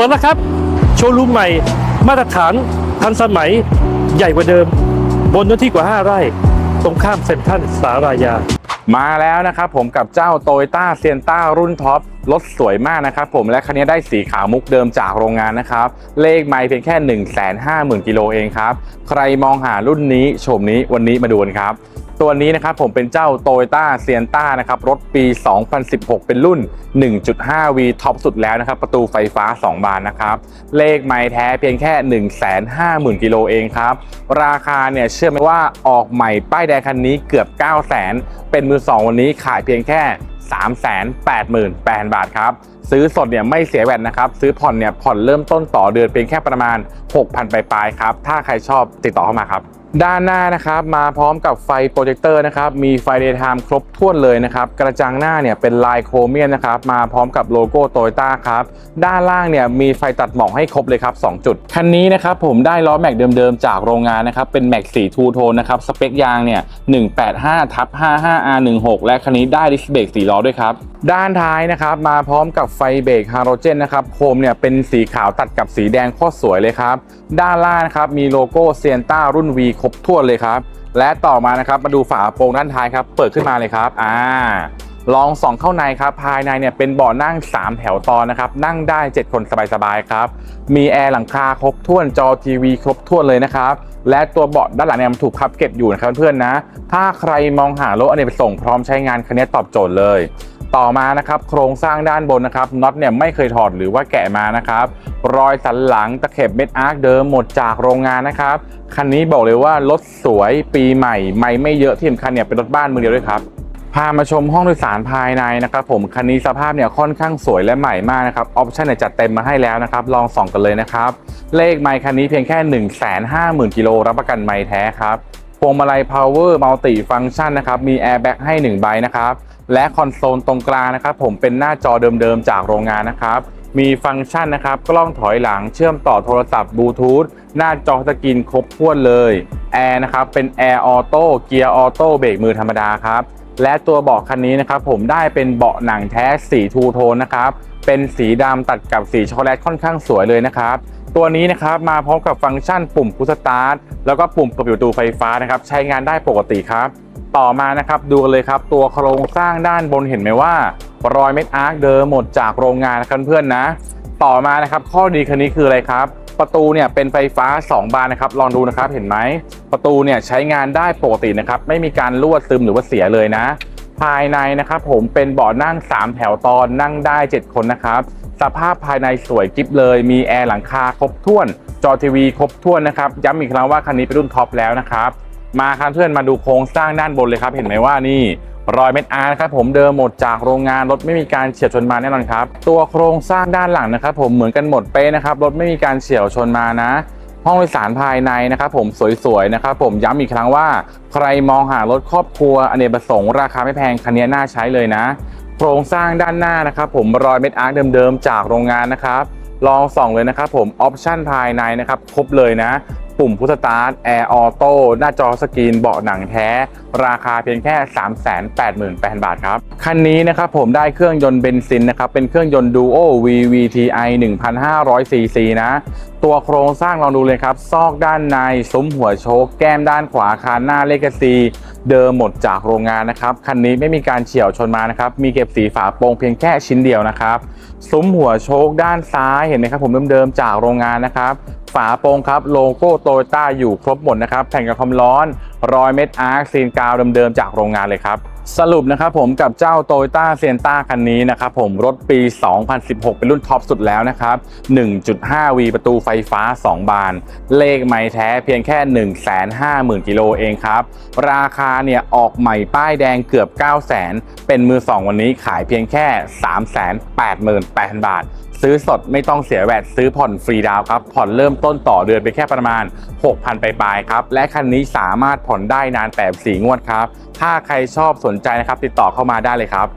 ปิดแล้วครับ โชว์รูมใหม่ มาตรฐานทันสมัยใหญ่กว่าเดิม บนเนื้อที่กว่า 5 ไร่ ตรงข้ามเซ็นทรัลสารายา มาแล้วนะครับผมกับเจ้า t o y ต้าเซียนต้ารุ่นท็อปรถสวยมากนะครับผมและคันนี้ได้สีขาวมุกเดิมจากโรงงานนะครับ เลขไม่เพียงแค่ 1 5 0 0 0 0กิโลเองครับ ใครมองหารุ่นนี้โฉมนี้วันนี้มาดูกันครับ ตัวนี้นะครับผมเป็นเจ้า t o y ต้าเซียนต้านะครับรถปี 2016 เป็นรุ่น 1.5V ท็อปสุดแล้วนะครับ ประตูไฟฟ้า 2 บานนะครับ เลขไม้แท้เพียงแค่ 150,000 กิโลเองครับ ราคาเนี่ยเชื่อไหมว่าออกใหม่ป้ายแดงคันนี้เกือบ 900,000 เป็นมือ 2 วันนี้ขายเพียงแค่ 388,000 บาทครับ ซื้อสดเนี่ยไม่เสียแวดนะครับ ซื้อผ่อนเนี่ยผ่อนเริ่มต้นต่อเดือนเป็นแค่ประมาณ 6,000ปลายๆครับถ้าใครชอบติดต่อเข้ามาครับ ด้านหน้านะครับมาพร้อมกับไฟโปรเจคเตอร์นะครับมีไฟเดย์ไทม์ครบถ้วนเลยนะครับกระจังหน้าเนี่ยเป็นลายโครเมียมนะครับมาพร้อมกับโลโก้โตโยต้าครับด้านล่างเนี่ยมีไฟตัดหมอกให้ครบเลยครับ 2 จุด คันนี้นะครับผมได้ล้อแม็กเดิมๆ จากโรงงานนะครับเป็นแม็กสีทูโทนนะครับสเปคยางเนี่ย185ทับ 55R16 และคันนี้ได้ดิสเบรก4ล้อด้วยครับ ด้านท้ายนะครับมาพร้อมกับไฟเบรกฮาโลเจนนะครับโคมเนี่ยเป็นสีขาวตัดกับสีแดงโคตรสวยเลยครับ ด้านล่างนะครับมีโลโก้เซียนต้ารุ่น V ครบถ้วนเลยครับ และต่อมานะครับมาดูฝาโปรงด้านท้ายครับ เปิดขึ้นมาเลยครับอ่าลองส่องเข้าในครับ ภายในเนี่ยเป็นเบาะนั่ง 3 แถวตอนนะครับ นั่งได้ 7 คนสบายๆครับ มีแอร์หลังคาครบถ้วนจอทีวีครบถ้วนเลยนะครับ และตัวเบาะด้านหลังเนี่ยมันถูกพับเก็บอยู่นะครับเพื่อนๆนะ ถ้าใครมองหารถอเนกประสงค์พร้อมใช้งานคันนี้ตอบโจทย์เลย ต่อมานะครับโครงสร้างด้านบนนะครับน็อตเนี่ยไม่เคยถอดหรือว่าแกะมานะครับรอยสันหลังตะเข็บเม็ดอาร์คเดิมหมดจากโรงงานนะครับคันนี้บอกเลยว่ารถสวยปีใหม่ ไม่ไม่เยอะที่สำคัญเนี่ยเป็นรถบ้านมือเดียวด้วยครับพามาชมห้องโดยสารภายในนะครับผมคันนี้สภาพเนี่ยค่อนข้างสวยและใหม่มากนะครับออปชั่นเนี่ยจัดเต็มมาให้แล้วนะครับ ลองส่องกันเลยนะครับ เลขไมค์คันนี้เพียงแค่ 1 5 0 0 0 0กิโลรับประกันไมค์แท้ครับพวงมาลัย power multi function นะครับมี airbag ให้ 1 ใบนะครับ และคอนโซลตรงกลางนะครับผมเป็นหน้าจอเดิมๆจากโรงงานนะครับมีฟังก์ชันนะครับกล้องถอยหลังเชื่อมต่อโทรศัพท์บลูทูธหน้าจอสกรีนครบถ้วนเลยแอร์นะครับเป็นแอร์ออโต้เกียร์ออโต้เบรกมือธรรมดาครับและตัวเบาะคันนี้นะครับผมได้เป็นเบาะหนังแท้สีทูโทนนะครับเป็นสีดำตัดกับสีช็อกโกแลตค่อนข้างสวยเลยนะครับตัวนี้นะครับมาพร้อมกับฟังก์ชันปุ่มพุชสตาร์ทแล้วก็ปุ่มเปิดประตูไฟฟ้านะครับใช้งานได้ปกติครับ ต่อมานะครับดูกันเลยครับตัวโครงสร้างด้านบนเห็นไหมว่ารอยเม็ดอาร์คเดิมหมดจากโรงงานนะครับเพื่อนๆนะ ต่อมานะครับข้อดีคันนี้คืออะไรครับ ประตูเนี่ยเป็นไฟฟ้า 2 บานนะครับ ลองดูนะครับเห็นไหมประตูเนี่ยใช้งานได้ปกตินะครับไม่มีการรั่วซึมหรือว่าเสียเลยนะ ภายในนะครับผมเป็นเบาะนั่ง 3 แถวตอนนั่งได้ 7 คนนะครับสภาพภายในสวยกิ๊บเลย มีแอร์หลังคาครบถ้วน จอทีวีครบถ้วนนะครับย้ำอีกครั้งว่าคันนี้เป็นรุ่นท็อปแล้วนะครับ มาครับเพื่อนมาดูโครงสร้างด้านบนเลยครับ เห็นไหมว่านี่รอยเม็ดอาร์ครับผมเดิมหมดจากโรงงานรถไม่มีการเฉียวชนมาแน่นอนครับ ตัวโครงสร้างด้านหลังนะครับ ผมเหมือนกันหมดเป๊ะนะครับรถไม่มีการเฉียวชนมานะ ห้องโดยสารภายในนะครับผมสวยๆนะครับผมย้ำอีกครั้งว่า ใครมองหารถครอบครัวอเนกประสงค์ราคาไม่แพงคันนี้น่าใช้เลยนะ โครงสร้างด้านหน้านะครับผมรอยเม็ดอาร์คเดิมๆจากโรงงานนะครับลองส่องเลยนะครับผมออปชั่นภายในนะครับครบเลยนะปุ่มพุทสตาร์ทแอร์ออโต้หน้าจอสกรีนเบาะหนังแท้ ราคาเพียงแค่ 388,000 บาทครับ คันนี้นะครับผมได้เครื่องยนต์เบนซินนะครับ เป็นเครื่องยนต์ Duo VVTi 1,500 cc นะ ตัวโครงสร้างลองดูเลยครับ ซอกด้านใน ซุ้มหัวโชคแก้มด้านขวาคานหน้าเลกซีเดิมหมดจากโรงงานนะครับ คันนี้ไม่มีการเฉี่ยวชนมานะครับ มีเก็บสีฝาโปรงเพียงแค่ชิ้นเดียวนะครับ ซุ้มหัวโชคด้านซ้ายเห็นไหมครับผมเดิมๆจากโรงงานนะครับ ฝาโปร่งครับโลโก้โตโยต้าอยู่ครบหมดนะครับ แผ่นกันความร้อนรอยเม็ดอาร์คซีนกาวเดิมๆจากโรงงานเลยครับ สรุปนะครับผมกับเจ้า t o y ต้าเซียนต้าคันนี้นะครับผมรถปี 2016 เป็นรุ่นท็อปสุดแล้วนะครับ 1.5V ประตูไฟฟ้า 2 บาน เลขไม่แท้เพียงแค่ 150,000 กิโลเองครับ ราคาเนี่ยออกใหม่ป้ายแดงเกือบ 900,000 เป็นมือ 2 วันนี้ขายเพียงแค่ 388,000 บาท ซื้อสดไม่ต้องเสียแวดซื้อผ่อนฟรีดาวครับผ่อนเริ่มต้นต่อเดือนไปแค่ประมาณ 6,000 ไปปลายๆครับ และคันนี้สามารถผ่อนได้นานแต่4งวดครับ ถ้าใครชอบสนใจนะครับ ติดต่อเข้ามาได้เลยครับ